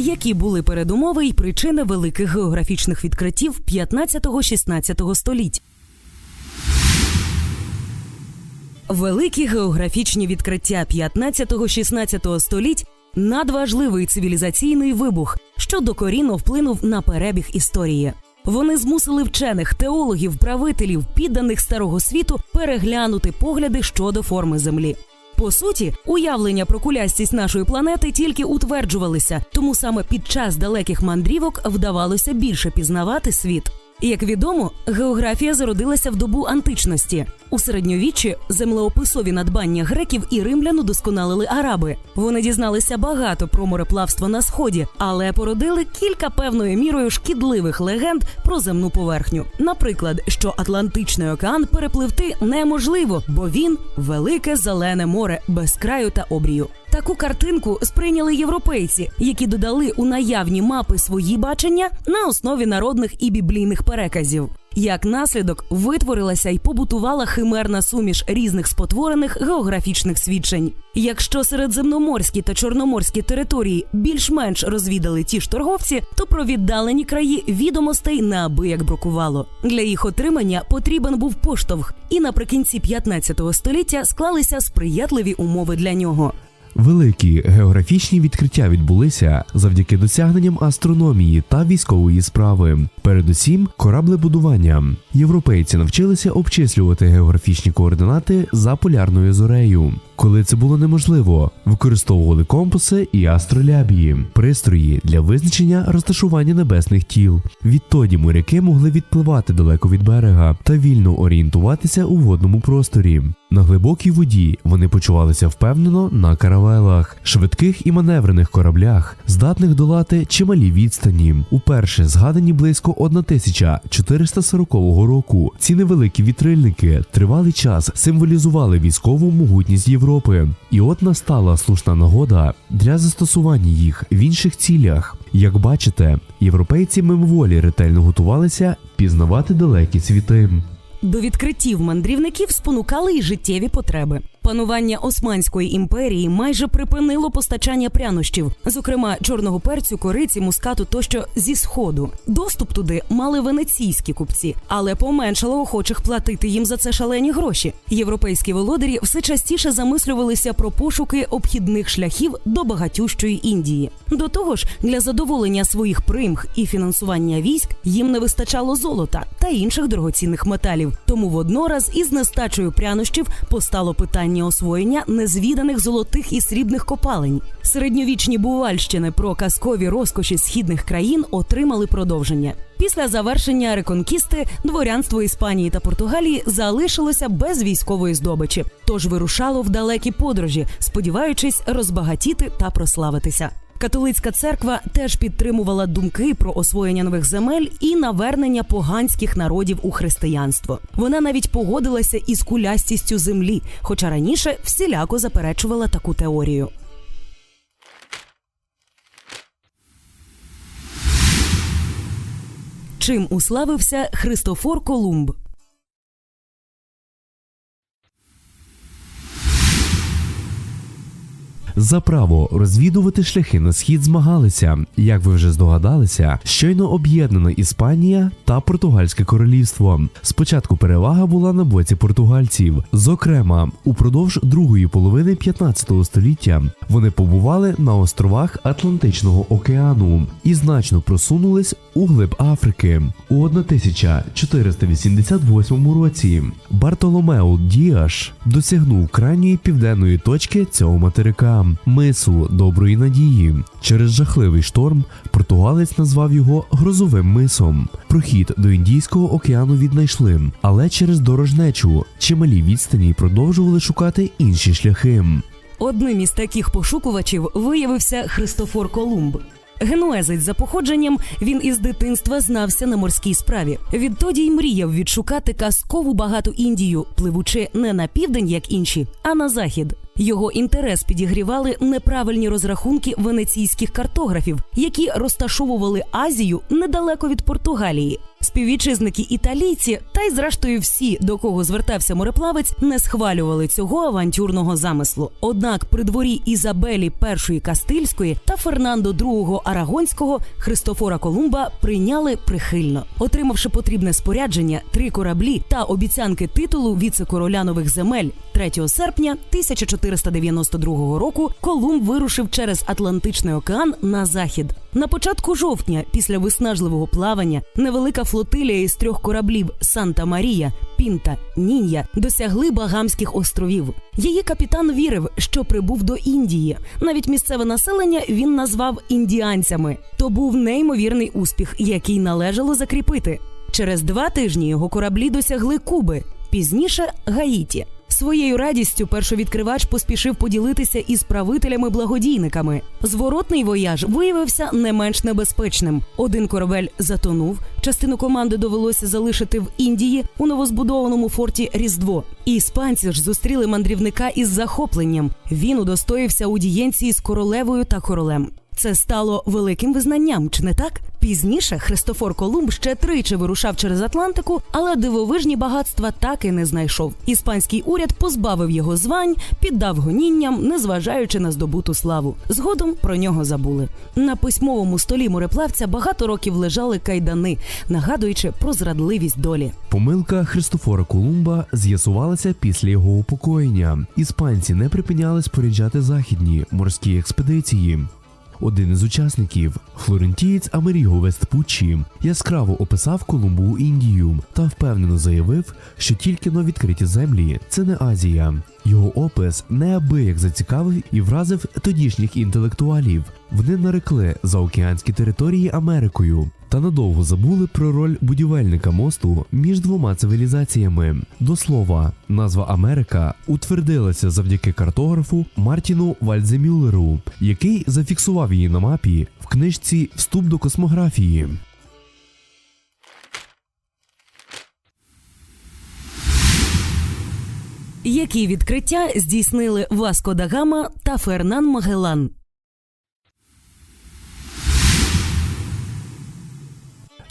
які були передумови й причини великих географічних відкриттів 15-16 століть. Великі географічні відкриття 15-16 століть надважливий цивілізаційний вибух, що докорінно вплинув на перебіг історії. Вони змусили вчених, теологів, правителів, підданих старого світу переглянути погляди щодо форми землі. По суті, уявлення про кулястість нашої планети тільки утверджувалися, тому саме під час далеких мандрівок вдавалося більше пізнавати світ. Як відомо, географія зародилася в добу античності. У середньовіччі землеописові надбання греків і римлян удосконалили араби. Вони дізналися багато про мореплавство на сході, але породили кілька певною мірою шкідливих легенд про земну поверхню. Наприклад, що Атлантичний океан перепливти неможливо, бо він велике зелене море без краю та обрію. Таку картинку сприйняли європейці, які додали у наявні мапи свої бачення на основі народних і біблійних переказів. Як наслідок витворилася й побутувала химерна суміш різних спотворених географічних свідчень. Якщо середземноморські та чорноморські території більш-менш розвідали ті ж торговці, то про віддалені краї відомостей неабияк бракувало. Для їх отримання потрібен був поштовх, і наприкінці 15 століття склалися сприятливі умови для нього. Великі географічні відкриття відбулися завдяки досягненням астрономії та військової справи. Передусім, кораблебудування. Європейці навчилися обчислювати географічні координати за полярною зорею. Коли це було неможливо, використовували компаси і астролябії, пристрої для визначення розташування небесних тіл. Відтоді моряки могли відпливати далеко від берега та вільно орієнтуватися у водному просторі. На глибокій воді вони почувалися впевнено на каравелах, швидких і маневрених кораблях, здатних долати чималі відстані. Уперше згадані близько 1440 року. Ці невеликі вітрильники тривалий час символізували військову могутність Європи. І от настала слушна нагода для застосування їх в інших цілях. Як бачите, європейці мимоволі ретельно готувалися пізнавати далекі світи. До відкриттів мандрівників спонукали й життєві потреби. Панування Османської імперії майже припинило постачання прянощів, зокрема чорного перцю, кориці, мускату тощо зі сходу. Доступ туди мали венеційські купці, але поменшало охочих платити їм за це шалені гроші. Європейські володарі все частіше замислювалися про пошуки обхідних шляхів до багатющої Індії. До того ж, для задоволення своїх примх і фінансування військ їм не вистачало золота та інших дорогоцінних металів. Тому воднораз із нестачею прянощів постало питання освоєння незвіданих золотих і срібних копалень. Середньовічні бувальщини про казкові розкоші східних країн отримали продовження. Після завершення реконкісти дворянство Іспанії та Португалії залишилося без військової здобичі, тож вирушало в далекі подорожі, сподіваючись розбагатіти та прославитися. Католицька церква теж підтримувала думки про освоєння нових земель і навернення поганських народів у християнство. Вона навіть погодилася із кулястістю землі, хоча раніше всіляко заперечувала таку теорію. Чим уславився Христофор Колумб? За право розвідувати шляхи на схід змагалися, як ви вже здогадалися, щойно об'єднана Іспанія та Португальське королівство. Спочатку перевага була на боці португальців. Зокрема, упродовж другої половини 15 століття вони побували на островах Атлантичного океану і значно просунулись у глиб Африки. У 1488 році Бартоломео Діаш досягнув крайньої південної точки цього материка мису Доброї Надії. Через жахливий шторм португалець назвав його грозовим мисом. Прохід до Індійського океану віднайшли, але через дорожнечу чималі відстані продовжували шукати інші шляхи. Одним із таких пошукувачів виявився Христофор Колумб. Генуезець за походженням він із дитинства знався на морській справі. Відтоді й мріяв відшукати казкову багату Індію, пливучи не на південь, як інші, а на захід. Його інтерес підігрівали неправильні розрахунки венеційських картографів, які розташовували Азію недалеко від Португалії. Співвітчизники італійці, та й зрештою всі, до кого звертався мореплавець, не схвалювали цього авантюрного замислу. Однак при дворі Ізабелі І Кастильської та Фернандо II Арагонського Христофора Колумба прийняли прихильно, отримавши потрібне спорядження, три кораблі та обіцянки титулу віце-короля нових земель. 3 серпня 1492 року Колумб вирушив через Атлантичний океан на захід. На початку жовтня, після виснажливого плавання, невелика флотилія із трьох кораблів Санта Марія, Пінта, Нін'я досягли Багамських островів. Її капітан вірив, що прибув до Індії. Навіть місцеве населення він назвав індіанцями. То був неймовірний успіх, який належало закріпити. Через два тижні його кораблі досягли Куби, пізніше Гаїті. Своєю радістю першовідкривач поспішив поділитися із правителями-благодійниками. Зворотний вояж виявився не менш небезпечним. Один корабель затонув, частину команди довелося залишити в Індії у новозбудованому форті Різдво. Іспанці ж зустріли мандрівника із захопленням. Він удостоївся аудієнції з королевою та королем. Це стало великим визнанням, чи не так? Пізніше Христофор Колумб ще тричі вирушав через Атлантику, але дивовижні багатства так і не знайшов. Іспанський уряд позбавив його звань, піддав гонінням, незважаючи на здобуту славу. Згодом про нього забули. На письмовому столі мореплавця багато років лежали кайдани, нагадуючи про зрадливість долі. Помилка Христофора Колумба з'ясувалася після його упокоєння. Іспанці не припиняли споряджати західні морські експедиції. Один із учасників, флорентієць Амеріго Вестпуччі, яскраво описав Колумбу Індію та впевнено заявив, що тільки но відкриті землі це не Азія. Його опис неабияк зацікавив і вразив тодішніх інтелектуалів. Вони нарекли заокеанські території Америкою та надовго забули про роль будівельника мосту між двома цивілізаціями. До слова, назва Америка утвердилася завдяки картографу Мартіну Вальдземюллеру, який зафіксував її на мапі в книжці Вступ до космографії. Які відкриття здійснили Васко да Гама та Фернан Магелан?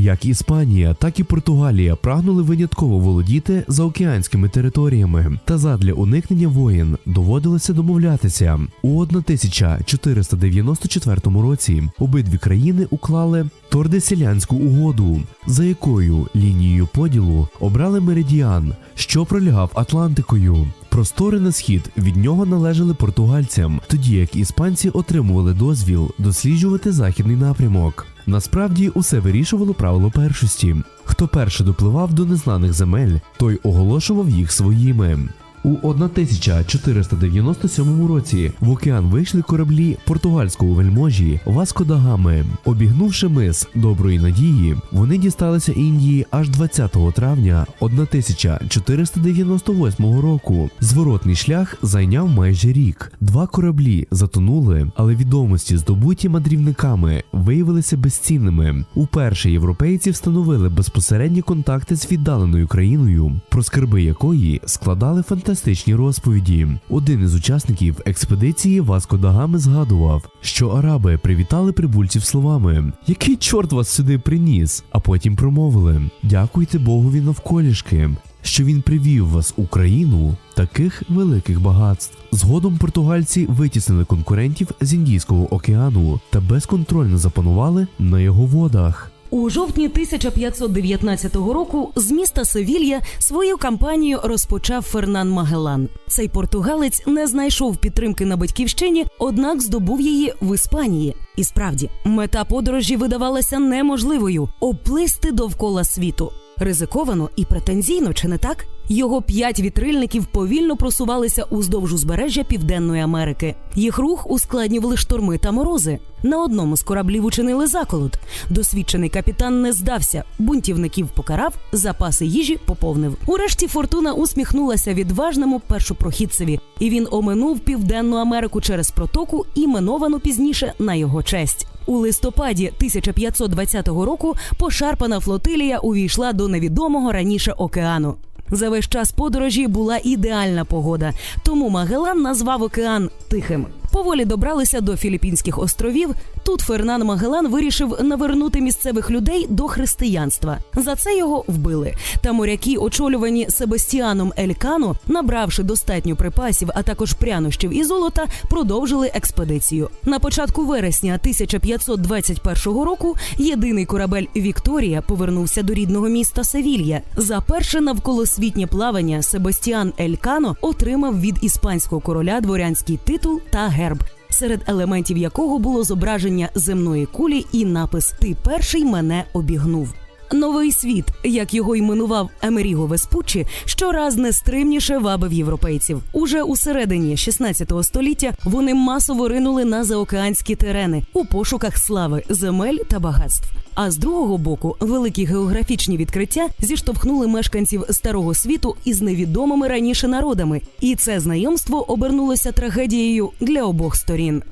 Як Іспанія, так і Португалія прагнули винятково володіти заокеанськими територіями, та задля уникнення воєн доводилося домовлятися. У 1494 році обидві країни уклали Тордесілянську угоду, за якою лінією поділу обрали меридіан, що пролягав Атлантикою. Простори на схід від нього належали португальцям, тоді як іспанці отримували дозвіл досліджувати західний напрямок. Насправді усе вирішувало правило першості. Хто перше допливав до незнаних земель, той оголошував їх своїми. У 1497 році в океан вийшли кораблі португальського вельможі Васко да Гами. Обігнувши мис Доброї Надії, вони дісталися Індії аж 20 травня 1498 року. Зворотний шлях зайняв майже рік. Два кораблі затонули, але відомості, здобуті мандрівниками, виявилися безцінними. Уперше європейці встановили безпосередні контакти з віддаленою країною, про скарби якої складали фантастичні розповіді. Один із учасників експедиції Васко да Гами згадував, що араби привітали прибульців словами: Який чорт вас сюди приніс? А потім промовили: Дякуйте Богові навколішки. Що він привів вас у країну таких великих багатств. Згодом португальці витіснили конкурентів з Індійського океану та безконтрольно запанували на його водах. У жовтні 1519 року з міста Севілья свою кампанію розпочав Фернан Магелан. Цей португалець не знайшов підтримки на батьківщині, однак здобув її в Іспанії. І справді, мета подорожі видавалася неможливою оплисти довкола світу. Ризиковано і претензійно, чи не так? Його п'ять вітрильників повільно просувалися уздовж узбережжя Південної Америки. Їх рух ускладнювали шторми та морози. На одному з кораблів учинили заколот. Досвідчений капітан не здався, бунтівників покарав, запаси їжі поповнив. Урешті фортуна усміхнулася відважному першопрохідцеві, і він оминув Південну Америку через протоку, іменовану пізніше на його честь. У листопаді 1520 року пошарпана флотилія увійшла до невідомого раніше океану. За весь час подорожі була ідеальна погода, тому Магелан назвав океан тихим. Поволі добралися до Філіппінських островів. Тут Фернан Магелан вирішив навернути місцевих людей до християнства. За це його вбили. Та моряки, очолювані Себастіаном Елькано, набравши достатньо припасів, а також прянощів і золота, продовжили експедицію. На початку вересня 1521 року єдиний корабель Вікторія повернувся до рідного міста Севілья. За перше навколосвітнє плавання Себастіан Елькано отримав від іспанського короля дворянський титул та герб. Серед елементів якого було зображення земної кулі і напис Ти перший мене обігнув. Новий світ, як його іменував Емеріго Веспуччі, щораз нестримніше вабив європейців. Уже у середині 16 століття вони масово ринули на заокеанські терени у пошуках слави, земель та багатств. А з другого боку, великі географічні відкриття зіштовхнули мешканців старого світу із невідомими раніше народами, і це знайомство обернулося трагедією для обох сторін.